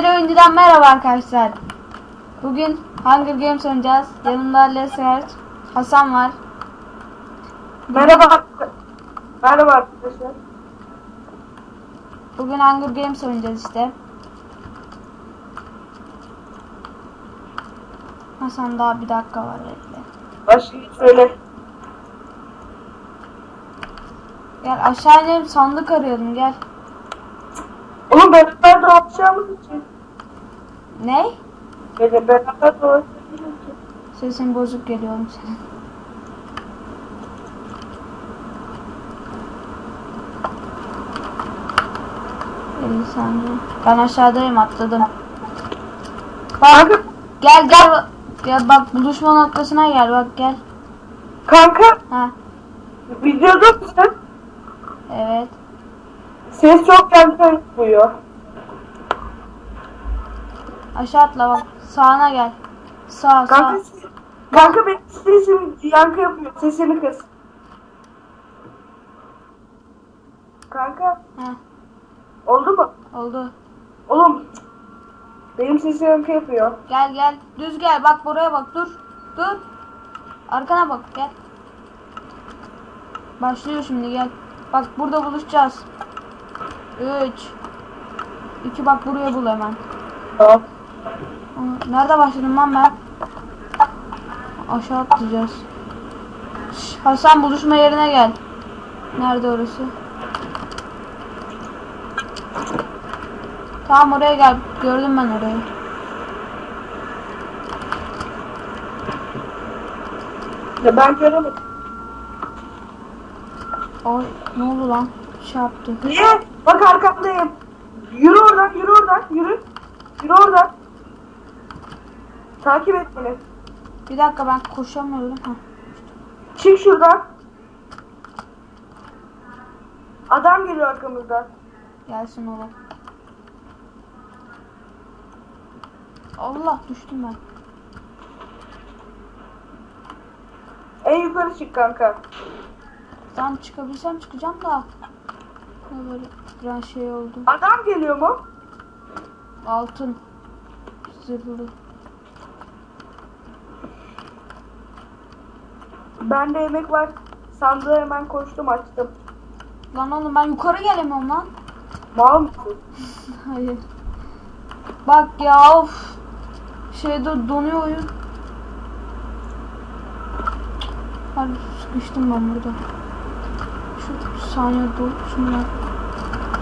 Seri oyuncudan merhaba arkadaşlar. Bugün Hunger Games oynayacağız. Yanımda Leser, Hasan var. Merhaba. Merhaba arkadaşlar. Bugün Hunger Games oynayacağız işte. Hasan daha bir dakika var bekle. Başlayın söyle. Gel aşağı inelim sandık arıyordum gel. Oğlum beraber dolaşacağımız için. Ne? Böyle beraber dolaşacağımız için. Sesin bozuk geliyor oğlum senin. Bir saniye. Ben aşağıdayım atladım. Kanka, Gel gel. Gel bak buluşma noktasına gel bak gel. kanka Ha videoda mısın? evet. Ses çok yankı duyuyor. Aşağı atla bak. Sağına gel. Sağ sağ. Kanka, kanka benim sesim yankı yapıyor. Sesini kıs. Kanka Ha oldu mu? oldu. Oğlum benim sesim yankı yapıyor. Gel gel. Düz gel. Bak buraya bak. Dur. Dur. Arkana bak. Gel. Başlıyor şimdi gel. Bak burada buluşacağız. 3 2 bak buraya bul hemen. Tamam. Aa, Nerede başladım lan ben? Aşağı atlayacağız. Şş, Hasan buluşma yerine gel. Nerede orası? Tamam oraya gel. Gördüm ben orayı. Ya ben göremedim. Ay ne oldu lan? Şey yaptı. Niye? Bak arkamdayım. Yürü oradan, yürü oradan, yürü. Yürü oradan. Takip et beni. Bir dakika ben koşamıyorum. Ha. Çık şuradan. Adam geliyor arkamızdan. Gelsin oğlum. Allah düştüm ben. En yukarı çık kanka. Tam çıkabilsem çıkacağım da. Ne böyle biraz şey oldu. Adam geliyor mu? Altın. Zırhlı. Bende yemek var. Sandığı hemen koştum açtım. Lan oğlum ben yukarı gelemiyorum lan. Mal mısın? Hayır. Bak ya of. Şeyde donuyor oyun. Hadi sıkıştım ben burada. Şu saniye dur. Şunu ben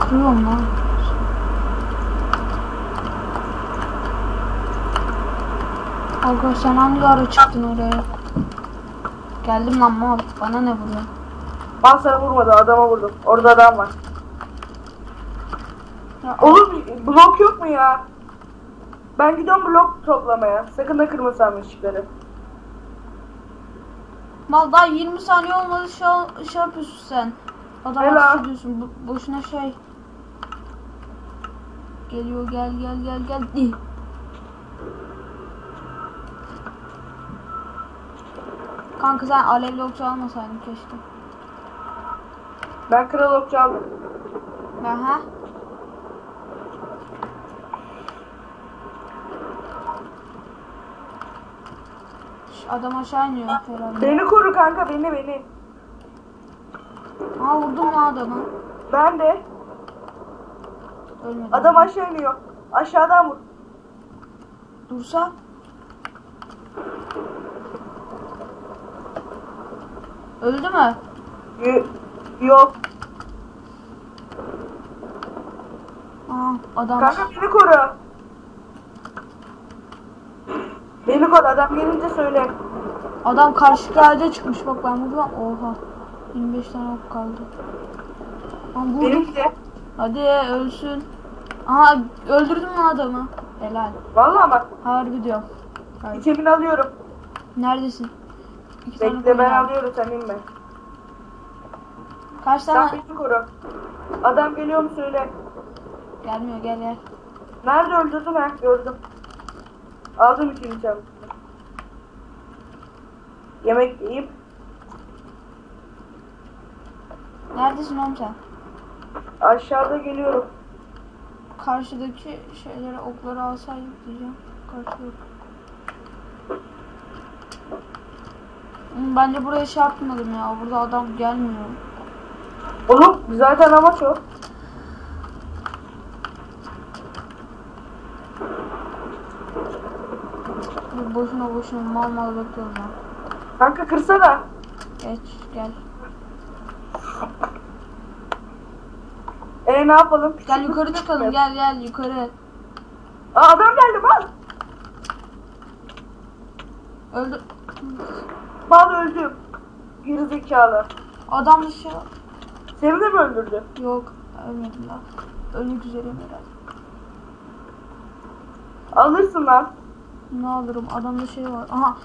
kırıyorum lan. Aga sen hangi ara çıktın oraya? Geldim lan mal. Bana ne vuruyor? Bana sana vurmadı adama vurdum. Orada adam var. Ya, Oğlum blok yok mu ya? Ben gidiyorum blok toplamaya. Sakın da kırmasam ışıkları. Mal daha 20 saniye olmadı şey, şey yapıyorsun sen. Adam Helal. ediyorsun. Bo- boşuna şey. Geliyor gel gel gel gel. Kanka sen alevli okçu almasaydın keşke. Ben kral okçu aldım. Aha. Şş, Adam aşağı iniyor herhalde. Beni koru kanka beni beni. Aa vurdum lan adamı. Ben de. Ölmedi. Adam aşağı iniyor. Aşağıdan vur. Dursa. Öldü mü? Y- yok. Aa adam. Kanka beni koru. Beni koru adam gelince söyle. Adam karşı ağaca çıkmış bak ben vurdum. Oha. 25 tane ok kaldı. Lan vurdum. Hadi ölsün. Aha öldürdün mü adamı? Helal. Vallahi bak Harbi diyorum. Harbi. alıyorum. Neredesin? İki tane Bekle ben koyun alıyorum sen inme. Kaç Sen tane? beni koru. Adam geliyor mu söyle. Gelmiyor gel gel. Nerede öldürdün ha gördüm. Aldım için item. Yemek yiyip Neredesin oğlum sen? aşağıda geliyorum. karşıdaki şeyleri okları alsaydık diyeceğim. Karşı yok. Hmm, Bence buraya şey yapmadım ya. Burada adam gelmiyor. Oğlum zaten amaç o. Boşuna boşuna mal mal bekliyoruz lan. Kanka kırsana. Geç gel. E ne yapalım? Gel yukarı çıkalım gel gel yukarı. Aa, adam geldi bak. Öldü. Bal öldüm. Geri zekalı. Adam dışı. Seni de mi öldürdü? Yok ölmedim daha. Ölmek üzereyim herhalde. Alırsın lan. Ne alırım adamda şey var. Aha.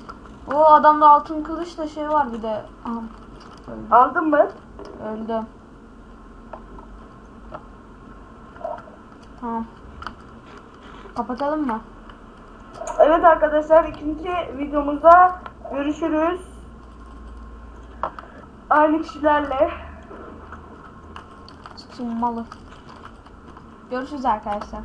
O adamda altın kılıçla şey var bir de. Aha. Öldü. Aldın mı? Öldü. Tamam. Kapatalım mı? Evet arkadaşlar ikinci videomuzda görüşürüz. Aynı kişilerle. Çıksın malı. Görüşürüz arkadaşlar.